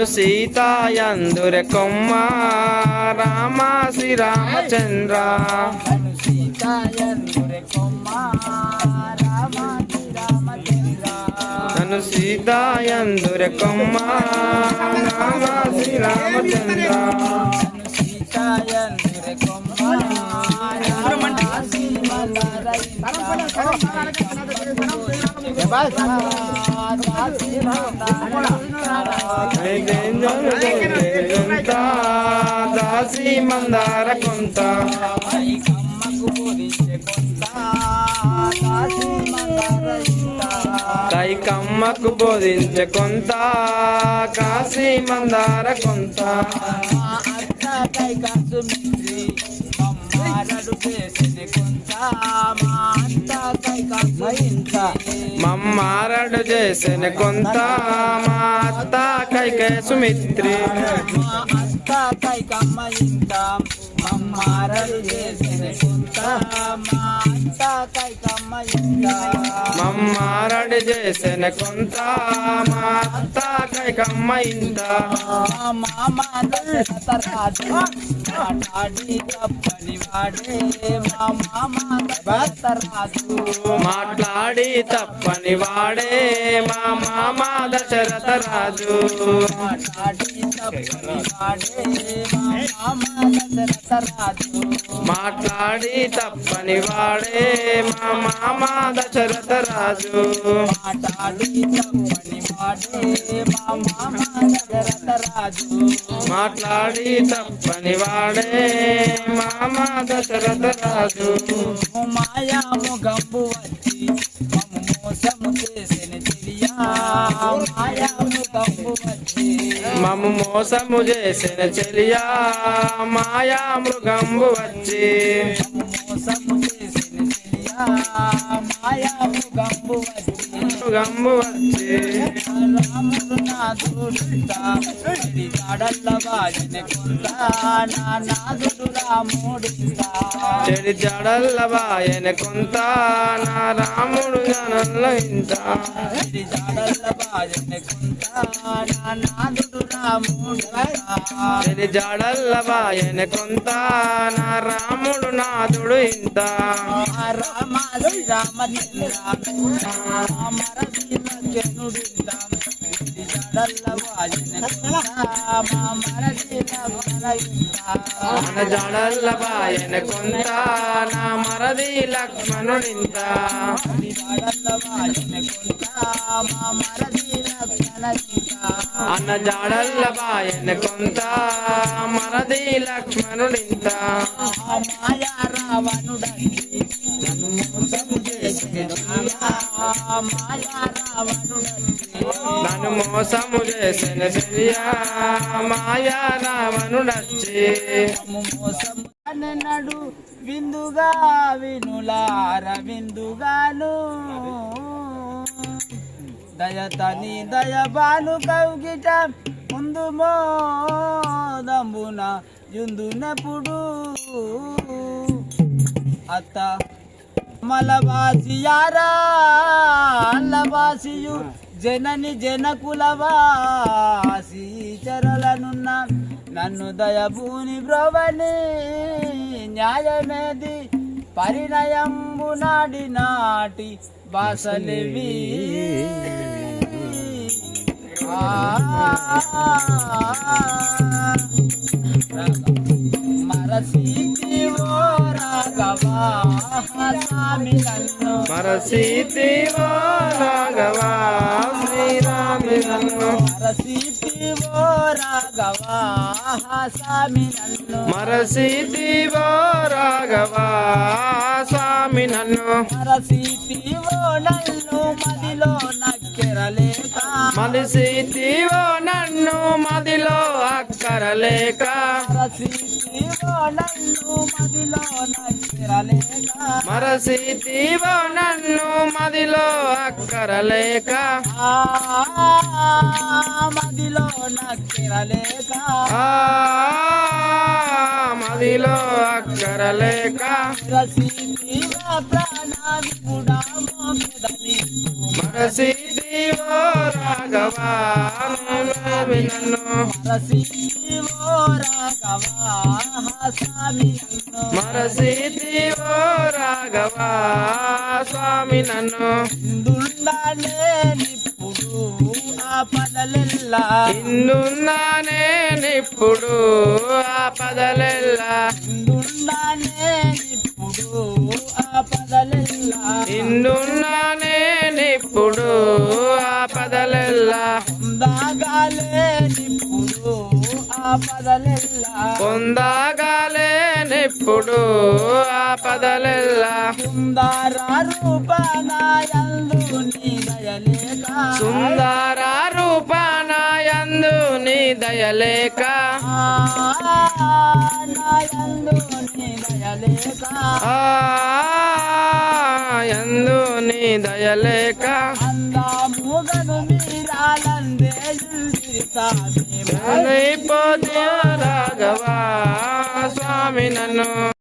నన్ను సీతాయందురె కొమ్మ రామ శ్రీరామచంద్ర నన్ను సీతాయందురే కొమ్మ రామ శ్రీరామచంద్ర నన్ను సీతాయందురె కొంత దాసి మందార కొంత తై కొంత. కమ్మకు బోధించే కొంత కాశీ మందార కొంత మమ్మారడు చేసిన కొంత మా అత్త కైక ఇంత మా అత్త కైకే సుమిత్రి. మా అత్త కైకమ్మ ఇంత మమ్మారడు చేసిన కొంత మా అత్త కైకమ్మ ఇంత మమ్మారడు చేసిన కొంత మా అత్త కైకమ్మ ఇంత మాట్లాడి తప్పని వాడే మా మామ దశరథరాజు మాట్లాడి తప్పని వాడే మా మామ దశరథ రాజు. మాట్లాడి తప్పని వాడే మా మామ దశరథరాజు మాట్లాడి తప్పని వాడే మా మామ దశరథ రాజు. మాట్లాడి తప్పని వాడే మా మామ దశరథరాజు మాట్లాడి తప్పని వాడే మామ దశరథ రాజు. మాయాము గంబు వచ్చి మోసము చేసిన తెలియా? వచ్చి మమ్ము మోసము చేసిన చెలియా మాయా మృగంబు వచ్చి. మోసము చేసిన చెలియా మాయా మృగంబు వచ్చి. మృగంబు వచ్చి. రాముడు నా చెడి జాడల్ల వాడిన కొంత నా నాదుడు రాముడింతా చెడి జడల్ల బాయన కొంత నా రాముడు జనంలో ఇంత. చెడి జాడల్ల వాడిన కొంత నా నాదుడు రాముడింతా చెడి జడల్ల బాయన కొంత నా రాముడు నాదుడు ఇంత Rama I'm not getting rid of మన జడల్ల బాయన కొంత నా మరది లక్ష్మణుడింత అన్న జాడల్ల బాయన కొంత మరది లక్ష్మణుడింత మాయా రావణుడండి నన్ను మోసం చేసిన మాయా రావణుడండి నన్ను మోసం మోసము చేసిన చెలియా మాయా రావణుడచ్చి నచ్చి నడు విందుగా వినులార విందుగాను దయతని దయబాను కౌగిట ముందు మోదమున యుందునప్పుడు. అత్త మలవాసియారా అల్లవాసియు జనని జనకులవాసి చరలనున్న నన్ను దయభూని బ్రవని న్యాయమేది పరిణయంబు నాడి నాటి మరసీతివో రాఘవా స్వామి నన్ను. మరసీతివో రాఘవా శ్రీరామి నన్ను. మరసీతివో రాఘవా స్వామి నన్ను. మరసీతివో రాఘవా స్వామి నన్ను. మరసీతివో నన్ను మదిలో నక్కెరలేక. మరసీతివో నన్ను మదిలో అక్కరలేక మరసీతివో నన్ను మదిలో మరసీతివో అక్కరలేక. మదిలో నక్కెరలేక మదిలో అక్కరలేక. రసీతివా ప్రాణవిపుడా మోక్షదని మరసిదివో రాఘవా స్వామి నన్ను రసీతివో రాఘవా స్వామి నన్ను. నిప్పుడు ఆ పదలెల్లా ఇందున్నానే నిప్పుడు ఆ పదలెల్లా ఇందుండాలే నిప్పుడు ఆ పదలెల్లా ఇందున్నానే నిప్పుడు ఆ నిప్పుడు ఆ పదలెల్లా సుందర రూపనాయందు నీ దయలేక సుందర రూపనాయందు నీ దయలేక నాయందు నీ దయలేక ఆ యందు నీ దయలేక అందముగను మీరాలందే సామి పోతే రాఘవా స్వామి నన్ను